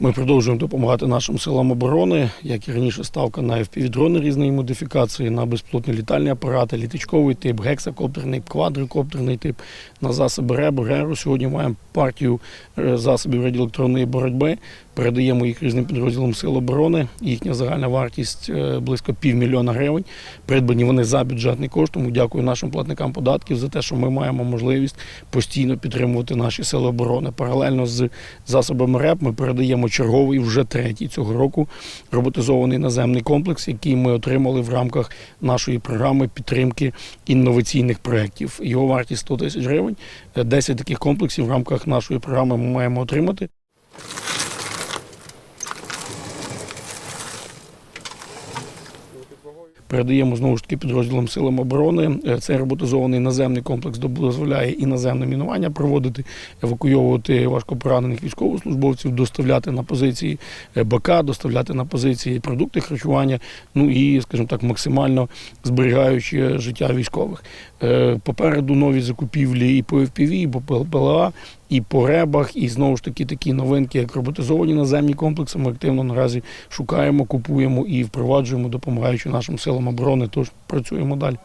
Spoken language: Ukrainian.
Ми продовжуємо допомагати нашим силам оборони, як і раніше ставка на FPV-дрони різної модифікації, на безпілотні літальні апарати, літачковий тип, гексакоптерний, квадрикоптерний тип, на засоби РЕБ, РЕРу. Сьогодні маємо партію е, засобів радіоелектронної боротьби. Передаємо їх різним підрозділам Сил оборони. Їхня загальна вартість е, близько півмільйона гривень. Придбані вони за бюджетний кошт. Тому дякую нашим платникам податків за те, що ми маємо можливість постійно підтримувати наші сили оборони. Паралельно з засобами РЕП ми передаємо черговий вже третій цього року роботизований наземний комплекс, який ми отримали в рамках нашої програми підтримки інноваційних проєктів. Його вартість 100 тисяч гривень. Е, 10 таких комплексів в рамках нашої програми ми маємо отримати. Передаємо знову ж таки підрозділам силам оборони. Е, Цей роботизований наземний комплекс дозволяє і наземне мінування проводити, евакуйовувати важкопоранених військовослужбовців, доставляти на позиції е, БК, доставляти на позиції продукти харчування. Ну і, скажімо так, максимально зберігаючи життя військових. Е, Попереду нові закупівлі і по FPV, і по ПЛА, і по ребах, і знову ж таки такі новинки, як роботизовані наземні комплекси. Ми активно наразі шукаємо, купуємо і впроваджуємо, допомагаючи нашим силам оборони. Тож працюємо далі.